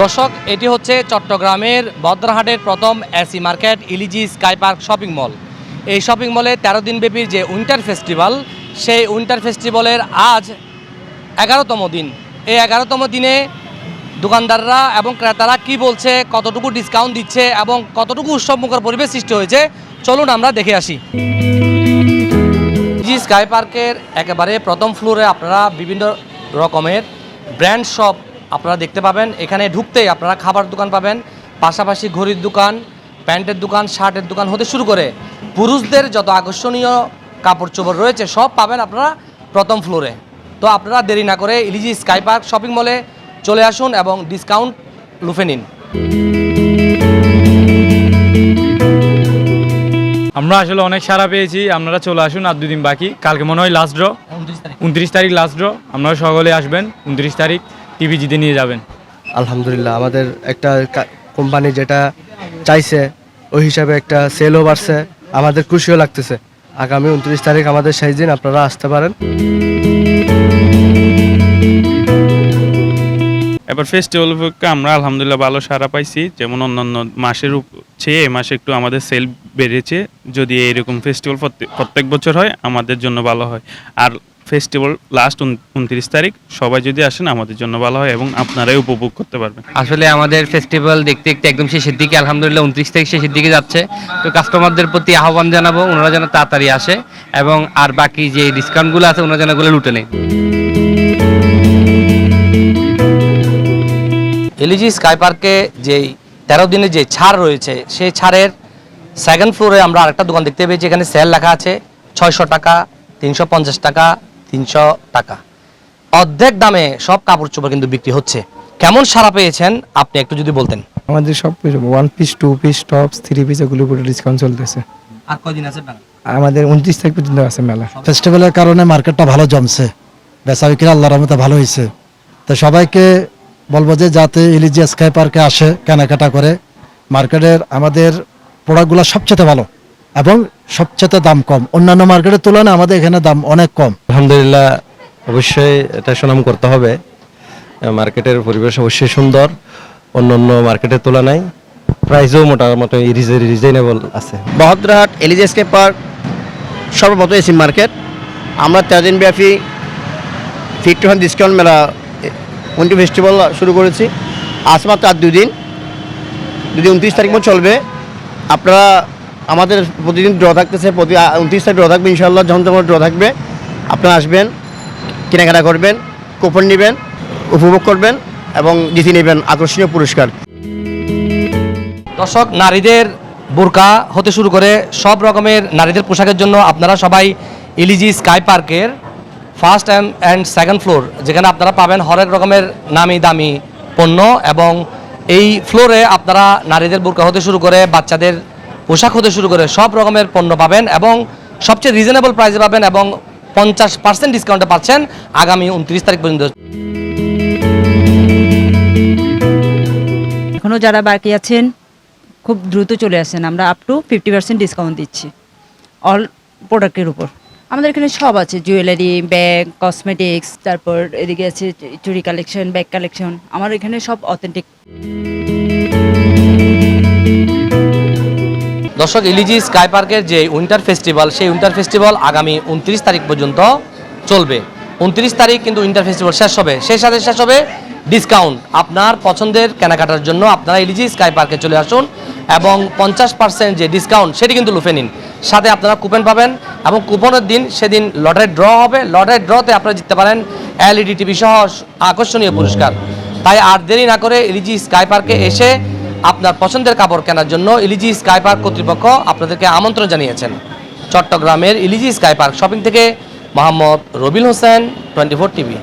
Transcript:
দর্শক, এটি হচ্ছে চট্টগ্রামের বদ্রহাটের প্রথম এসি মার্কেট, ইলিজি স্কাই পার্ক শপিং মল। এই শপিং মলে তেরো দিনব্যাপী যে উইন্টার ফেস্টিভ্যাল সেই উইন্টার ফেস্টিভ্যালের আজ এগারোতম দিন। এই এগারোতম দিনে দোকানদাররা এবং ক্রেতারা কি বলছে, কতটুকু ডিসকাউন্ট দিচ্ছে এবং কতটুকু উৎসবমুখর পরিবেশ সৃষ্টি হয়েছে, চলুন আমরা দেখে আসি। জি স্কাই পার্কের একেবারে প্রথম ফ্লোরে আপনারা বিভিন্ন রকমের ব্র্যান্ড শপ আপনারা দেখতে পাবেন এখানে ঢুকতেই আপনারা খাবার দোকান পাবেন পাশাপাশি ঘড়ির দোকান প্যান্টের দোকান শার্টের দোকান হতে শুরু করে। পুরুষদের যত আকর্ষণীয় কাপড় চোপড় রয়েছে সব পাবেন আপনারা প্রথম ফ্লোরে তো আপনারা দেরি না করে ইলিজি স্কাই পার্ক শপিং মলে চলে আসুন এবং ডিসকাউন্ট লুফে নিন। আমরা আসলে অনেক সারা পেয়েছি আপনারা চলে আসুন আর দুদিন বাকি। কালকে মনে হয় লাস্ট ড্র উনত্রিশ তারিখ। লাস্ট ড্র আপনারা সকলে আসবেন উনত্রিশ তারিখ। টিভি জিতে নিয়ে যাবেন? আলহামদুলিল্লাহ আমাদের একটা কোম্পানি যেটা চাইছে ওই হিসাবে একটা সেলও বাড়ছে আমাদের খুশিও লাগতেছে। আগামী উনত্রিশ তারিখ আমাদের সেই দিন আপনারা আসতে পারেন। এবার ফেস্টিভ্যাল উপলক্ষে আমরা আলহামদুলিল্লাহ ভালো সারা পাইছি। যেমন অন্যান্য মাসের চেয়ে এ মাসে একটু আমাদের সেল বেড়েছে। যদি এরকম ফেস্টিভ্যাল প্রত্যেক বছর হয় আমাদের জন্য ভালো হয়। আর ফেস্টিভ্যাল লাস্ট উনত্রিশ তারিখ। সবাই যদি আসেন আমাদের জন্য ভালো হয় এবং আপনারাই উপভোগ করতে পারবেন। আসলে আমাদের ফেস্টিভ্যাল দেখতে দেখতে একদম শেষের দিকে আলহামদুলিল্লাহ উনত্রিশ তারিখ শেষের দিকে যাচ্ছে। তো কাস্টমারদের প্রতি আহ্বান জানাব ওনারা যেন তাড়াতাড়ি আসে এবং আর বাকি যে ডিসকাউন্টগুলো আছে ওনারা যেন ওগুলো লুটে নেয়। এলিজি স্কাই পার্কে যেই তেরো দিনের যে ছাড় রয়েছে সেই ছাড়ের সেকেন্ড ফ্লোরে আমরা আরেকটা দোকান দেখতে পেয়েছি। এখানে সেল লেখা আছে ছয়শো টাকা তিনশো পঞ্চাশ টাকা তিনশো টাকা। অর্ধেক দামে সব কাপড় চোপড় কিন্তু বিক্রি হচ্ছে। কেমন সারা পেয়েছেন? আপনি একটু যদি বলতেন। আমাদের সব কিছু one piece two piece tops three piece এগুলোর উপরে ডিসকাউন্ট চলতেছে। আর কয়দিন আছে আমাদের উনত্রিশ তারিখ পর্যন্ত আছে মেলা। ফেস্টিভ্যালের কারণে মার্কেটটা ভালো জমছে। বেচা বিক্রি আল্লাহর রহমতে ভালো হয়েছে। তো সবাইকে বলব যে যাতে ইলিজি স্কাই পার্কে আসে কেনাকাটা করে। মার্কেটের আমাদের প্রোডাক্টগুলো সবচেয়ে ভালো। এবং সবচেয়ে দাম কম। অন্যান্য মার্কেটের তুলনায় আমাদের এখানে দাম অনেক কম। আলহামদুলিল্লাহ অবশ্যই এটা সুনাম করতে হবে। মার্কেটের পরিবেশ অবশ্যই সুন্দর। অন্য অন্য মার্কেটের তুলনায় প্রাইসও মোটামুটি রিজনেবল আছে। বহদ্রহাট এলিজেসকে পার্ক সর্বপ্রথম এসি মার্কেট। আমরা তেরো দিন ব্যাপী ফিফটি ওয়ান ডিসকাউন্ট মেলা উনটি ফেস্টিভ্যাল শুরু করেছি। আজ মাত্র আর দুদিন। দুদিন উনত্রিশ তারিখ পর্যন্ত চলবে। আপনারা আমাদের প্রতিদিন ড্র থাকতেছে, প্রতি উনত্রিশ তারিখ ড্র থাকবে ইনশাল্লাহ তখন ড্র থাকবে। আপনারা আসবেন, কেনাকাটা করবেন কুপন নেবেন, উপভোগ করবেন এবং জিতে নেবেন আকর্ষণীয় পুরস্কার। দর্শক, নারীদের বোরকা হতে শুরু করে সব রকমের নারীদের পোশাকের জন্য আপনারা সবাই ইলিজি স্কাই পার্কের ফার্স্ট অ্যান্ড সেকেন্ড ফ্লোর যেখানে আপনারা পাবেন হরেক রকমের নামি দামি পণ্য এবং এই ফ্লোরে আপনারা নারীদের বোরকা হতে শুরু করে বাচ্চাদের পোশাক হতে শুরু করে সব রকমের পণ্য পাবেন এবং সবচেয়ে রিজনেবল প্রাইসে পাবেন এবং পঞ্চাশ পার্সেন্ট ডিসকাউন্টে পাচ্ছেন আগামী উনত্রিশ তারিখ পর্যন্ত। এখনও যারা বাকি আছেন, খুব দ্রুত চলে আসেন। আমরা up to fifty percent discount দিচ্ছি অল প্রোডাক্টের উপর। আমাদের এখানে সব আছে জুয়েলারি ব্যাগ কসমেটিক্স তারপর এদিকে আছে চুরি কালেকশন ব্যাগ কালেকশন আমার এখানে সব অথেন্টিক দর্শক, ইলিজি স্কাই পার্কের যে উইন্টার ফেস্টিভ্যাল সেই উইন্টার ফেস্টিভ্যাল আগামী উনত্রিশ তারিখ পর্যন্ত চলবে। উনত্রিশ তারিখ কিন্তু উইন্টার ফেস্টিভ্যাল শেষ হবে। সেই সাথে শেষ হবে ডিসকাউন্ট। আপনার পছন্দের কেনাকাটার জন্য আপনারা ইলিজি স্কাই পার্কে চলে আসুন এবং পঞ্চাশ পার্সেন্ট যে ডিসকাউন্ট, সেটি কিন্তু লুফে নিন। সাথে আপনারা কুপন পাবেন এবং কুপনের দিন সেদিন লটারি ড্র হবে। লটারি ড্রতে আপনারা জিততে পারেন এলইডি টিভি সহ আকর্ষণীয় পুরস্কার। তাই আর দেরি না করে ইলিজি স্কাই পার্কে এসে আপনার পছন্দের কাপড় কেনার জন্য ইলিজি স্কাই পার্ক কর্তৃপক্ষ আপনাদেরকে আমন্ত্রণ জানিয়েছেন। চট্টগ্রামের ইলিজি স্কাই পার্ক শপিং থেকে মোহাম্মদ রবিল হোসেন, টোয়েন্টি ফোর টিভি।